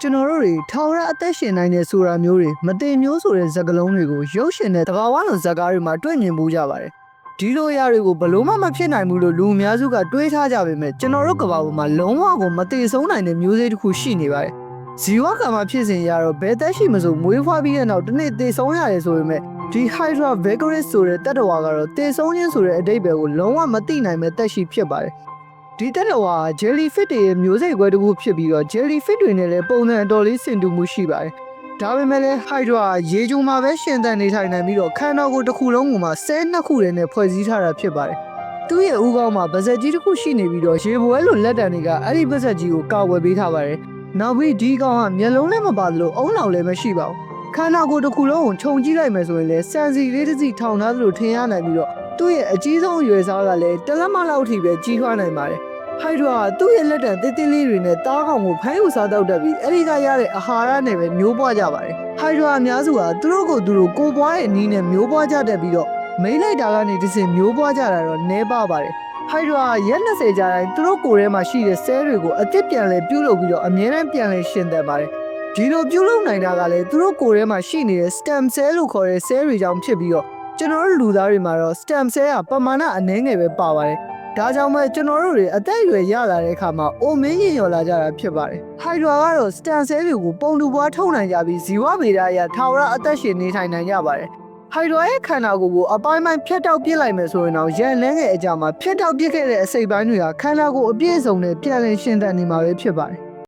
ကျွန်တော်တို့တွေထာဝရအသက်ရှင်နိုင်တယ်ဆိုတာမျိုးတွေမတင်မျိုးဆိုတဲ့ဇာတ်ကလုံးတွေကိုရုပ်ရှင်နဲ့တဘာဝလုံးဇာတ်ကားတွေမှာတွေ့မြင်မှုကြပါတယ်ဒီလိုအရာတွေကိုဘလို့မှမဖြစ်နိုင်ဘူးလို့လူအများစုကတွေးထားကြပေမဲ့ကျွန်တော်တို့ကဘာပေါ်မှာလုံးဝကိုမတည်ဆုံးနိုင်တဲ့မျိုးစေ့တစ်ခုရှိနေပါတယ်ဇီဝကံမှာဖြစ်စဉ်ရတော့ဘယ်သက်ရှိမဆိုမွေးဖွားပြီးတဲ့နောက်တစ်နေ့တည်ဆုံးရတယ်ဆိုပေမဲ့ဒီ Hydra Vigoris ဆိုတဲ့တတ္တဝါကတော့တည်ဆုံးခြင်းဆိုတဲ့အဓိပ္ပာယ်ကိုလုံးဝမသိနိုင်မဲ့သက်ရှိဖြစ်ပါတယ် ဒီတတ္တဝါက jellyfish တွေရဲ့မျိုးစိတ်ခွဲတစ်ခုဖြစ်ပြီးတော့ jellyfish တွေနဲ့လည်းပုံစံအတော်လေးဆင်တူမှုရှိပါတယ်ဒါပေမဲ့လည်း Hydra ကရေကြုံမှာပဲရှင်သန်နေထိုင်နိုင်ပြီးတော့ခန္ဓာကိုယ်တစ်ခုလုံးကမှဆဲနှစ်ခုတည်းနဲ့ဖွဲ့စည်းထားတာဖြစ်ပါတယ်သူ့ရဲ့ဥကောင်းမှာဗဇက်ကြီးတစ်ခုရှိနေပြီးတော့ရေပွဲလိုလက်တံတွေကအဲ့ဒီဗဇက်ကြီးကိုကာဝယ်ပေးထားပါတယ်နောက်ပြီးဒီကောင်ကမျက်လုံးလည်းမပါလို့အုံနောက်လည်းမရှိပါဘူးခန္ဓာကိုယ်တစ်ခုလုံးကိုခြုံကြည့်လိုက်မယ်ဆိုရင်လည်းစံစီလေးတစ်စီထောင်ထားသလိုထင်ရနိုင်ပြီးတော့ သူ့ရဲ့အကြီးဆုံးအရွယ်စားကလည်းတလက်မလောက်အထိပဲကြီးထွားနိုင်ပါတယ်ဟိုက်ဒရာကသူ့ရဲ့လက်တံတင်းတင်းလေးတွေနဲ့တားကောင်ကိုဖမ်းယူစားတော့တတ်ပြီးအဲ့ဒီကရတဲ့အာဟာရနဲ့ပဲမျိုးပွားကြပါတယ်ဟိုက်ဒရာအများစုကသူတို့ကိုသူတို့ကိုပွားရဲ့အနည်းနဲ့မျိုးပွားကြတတ်ပြီးတော့မိမ့်လိုက်တာကနေတစ်စင်မျိုးပွားကြတာတော့နဲပါပါတယ်ဟိုက်ဒရာကရက်20ကြာတိုင်းသူတို့ကိုယ်ထဲမှာရှိတဲ့ဆဲတွေကိုအစ်စ်ပြန်လဲပြုတ်လုပ်ပြီးတော့အမြဲတမ်းပြန်လဲရှင်သန်ပါတယ်ဒီလိုပြုတ်လုပ်နိုင်တာကလည်းသူတို့ကိုယ်ထဲမှာရှိနေတဲ့ stem cell လို့ခေါ်တဲ့ cell တွေကြောင့်ဖြစ်ပြီးတော့ ကျွန်တော်တို့လူသားတွေမှာတော့ stem cell ကပမာဏအနည်းငယ်ပဲပါပါတယ်ဒါကြောင့်ပဲကျွန်တော်တို့တွေအသက်အရွယ်ရလာတဲ့အခါမှာအိုမင်းရင်ရော်လာကြတာဖြစ်ပါတယ်။ဟိုက်ဒရာကတော့ stem cell တွေကိုပုံတူပွားထုတ်နိုင်ကြပြီးဇီဝဗေဒအရထာဝရအသက်ရှင်နေထိုင်နိုင်ကြပါတယ်။ဟိုက်ဒရာရဲ့ခန္ဓာကိုယ်ကိုအပိုင်းပိုင်းဖြတ်တောက်ပစ်လိုက်မယ်ဆိုရင်တော့ရန်လဲငယ်အကြမှာဖြတ်တောက်ပစ်ခဲ့တဲ့အစိတ်ပိုင်းတွေကခန္ဓာကိုယ်အပြည့်အစုံနဲ့ပြန်လည်ရှင်သန်နေမှာပဲဖြစ်ပါတယ်